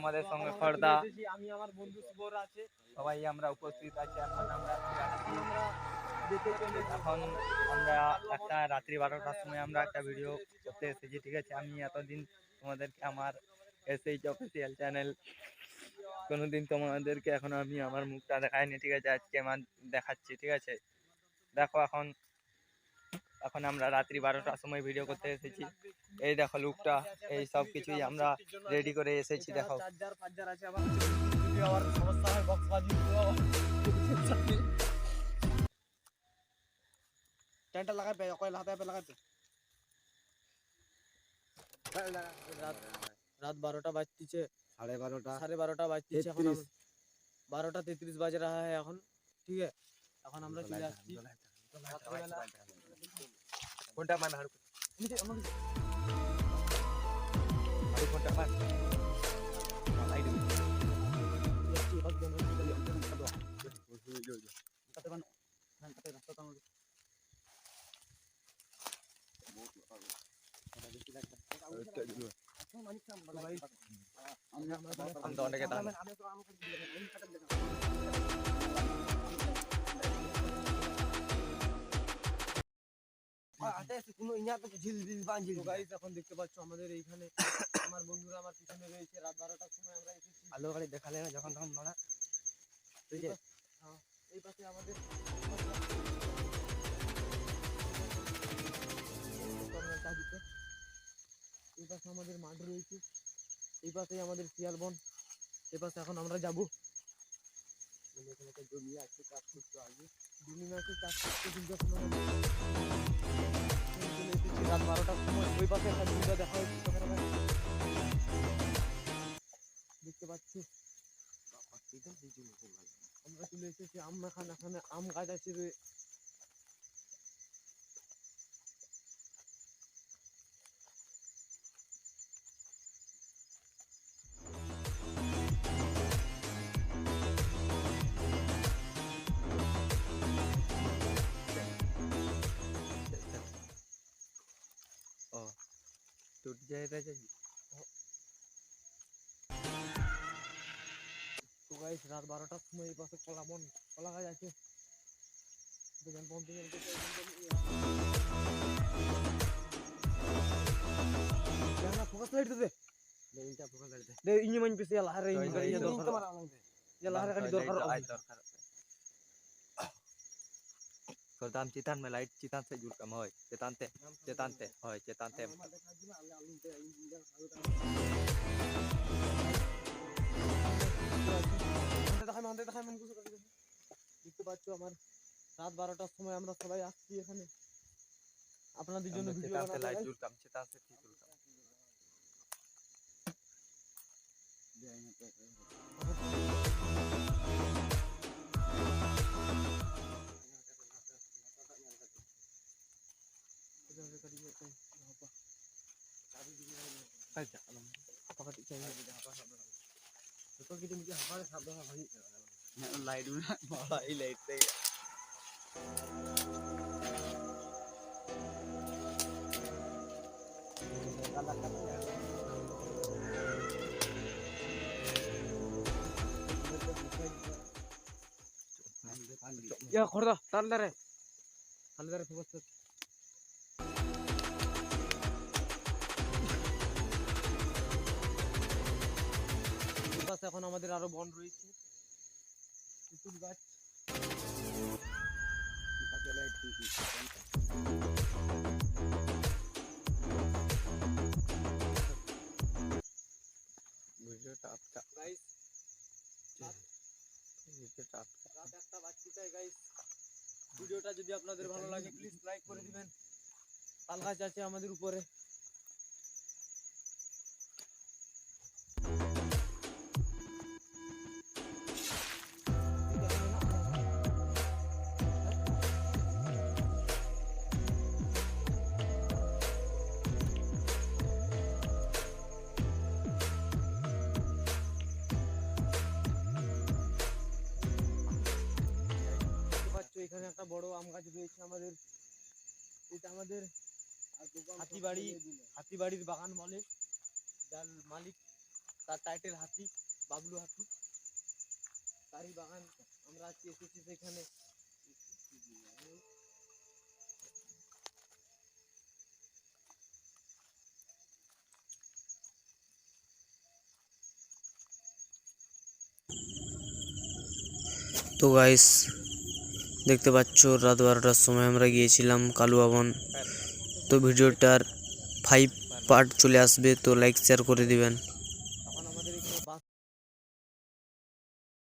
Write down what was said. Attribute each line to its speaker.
Speaker 1: আমাদের সঙ্গে খর্দা।
Speaker 2: আমি আমার বন্ধু শুভর আছে।
Speaker 1: সবাই আমরা উপস্থিত আছি এখন আমরা
Speaker 2: এখন আমরা
Speaker 1: একটা রাত্রি বারোটার সময় আমরা একটা ভিডিও করতে এসেছি ঠিক আছে? আমি এতদিন তোমাদেরকে আমার এসএইচ অফিসিয়াল চ্যানেল কোনোদিন তোমাদেরকে এখন আমি আমার মুখটা দেখাইনি ঠিক আছে? আজকে আমার দেখাচ্ছি ঠিক আছে? দেখো এখন এখন আমরা রাত্রি বারোটার সময় ভিডিও করতে এসেছি। এই দেখো লুকটা এই সব কিছুই আমরা রেডি করে এসেছি দেখো।
Speaker 2: হয় টেন্টটা লাগাই পে কয় লাগাতে পে লাগাই পে। রাত রাত বারোটা বাজতিছে।
Speaker 3: সাড়ে বারোটা।
Speaker 2: সাড়ে বারোটা বাজতিছে এখন
Speaker 3: তেত্রিশ।
Speaker 2: বারোটা তেত্রিশ বাজে রাহা है এখন ঠিক? আছে এখন আমরা চলে আসছি। রাত্রেবেলা
Speaker 1: কোনটা মান হারু
Speaker 2: নিচে, আমাকে
Speaker 1: হারু কোনটা মান লাইট
Speaker 2: যাচ্ছি, একজন এখন দেখতে পাচ্ছ আমাদের এইখানে আমার বন্ধুরা আমার পিছনে রয়েছে। রাত বারোটার সময় আমরা এসেছি।
Speaker 3: আলো গাড়ি দেখালে না যখন তখন
Speaker 2: এই পাশে- হ্যাঁ, এই পাশে আমাদের। এই পাশে আমাদের মাঠ রয়েছে। এই পাশে আমাদের শিয়াল বন এই পাশে এখন আমরা যাব।
Speaker 3: এখানে একটা জমি আছে আগে
Speaker 2: কিন্তু আমরা রাত ওই পাশে একটা দেখতে পাচ্ছি? আমরা চলে এসেছি আম মাখান এখানে আম গাছ আছে jahit aja oh. tuh guys rat baru tak semua di pasuk pelamon pelak aja sih dengan pompi yang
Speaker 3: kita jangan aku lagi
Speaker 2: tuh deh deh ini main pisah lah
Speaker 1: hari
Speaker 2: ini ya lari kan ini
Speaker 1: করদাম চিতান মে লাইট চিতান সে জুল কাম হয় চেতানতে চেতানতে হয় চেতানতে
Speaker 2: দেখাই মান দেখাই মান কিছু দেখতে পাচ্ছ আমার রাত বারোটার সময় আমরা সবাই আসছি এখানে আপনাদের জন্য ভিডিও
Speaker 1: চেতানতে লাইট
Speaker 2: বানাতে
Speaker 1: সে ঠিক জুল কাম আচ্ছা
Speaker 2: পাকাটি চাই
Speaker 3: তো কিছু মুঝে হামারে সাথ দা ভাই
Speaker 1: লাইট বড় এই লাইট তে
Speaker 2: ইয়া খড়দা তার দারে তার দারে ফোকাস কর এই আরও বন রয়েছে। গাছ।
Speaker 1: ভিডিওটা
Speaker 2: গাইস
Speaker 1: ভিডিওটা আপকা
Speaker 2: রাত একটা বাজতে চাই গাইস ভিডিওটা যদি আপনাদের ভালো লাগে প্লিজ লাইক করে দিবেন। তাল গাছ আছে আমাদের উপরে। এখানে একটা বড় আম গাছ রয়েছে আমাদের। এটা আমাদের হাতিবাড়ি হাতিবাড়ির বাগান বলে। যার মালিক তার টাইটেল হাতি বাবলু হাতি। তারই বাগান আমরা আজকে এসেছি সেখানে।
Speaker 4: তো গাইস দেখতে পাচ্ছ, রাত বারোটার সময় আমরা গিয়েছিলাম কালুয়াবন। তো ভিডিওটার ফাইভ পার্ট চলে আসবে, তো লাইক শেয়ার করে দিবেন।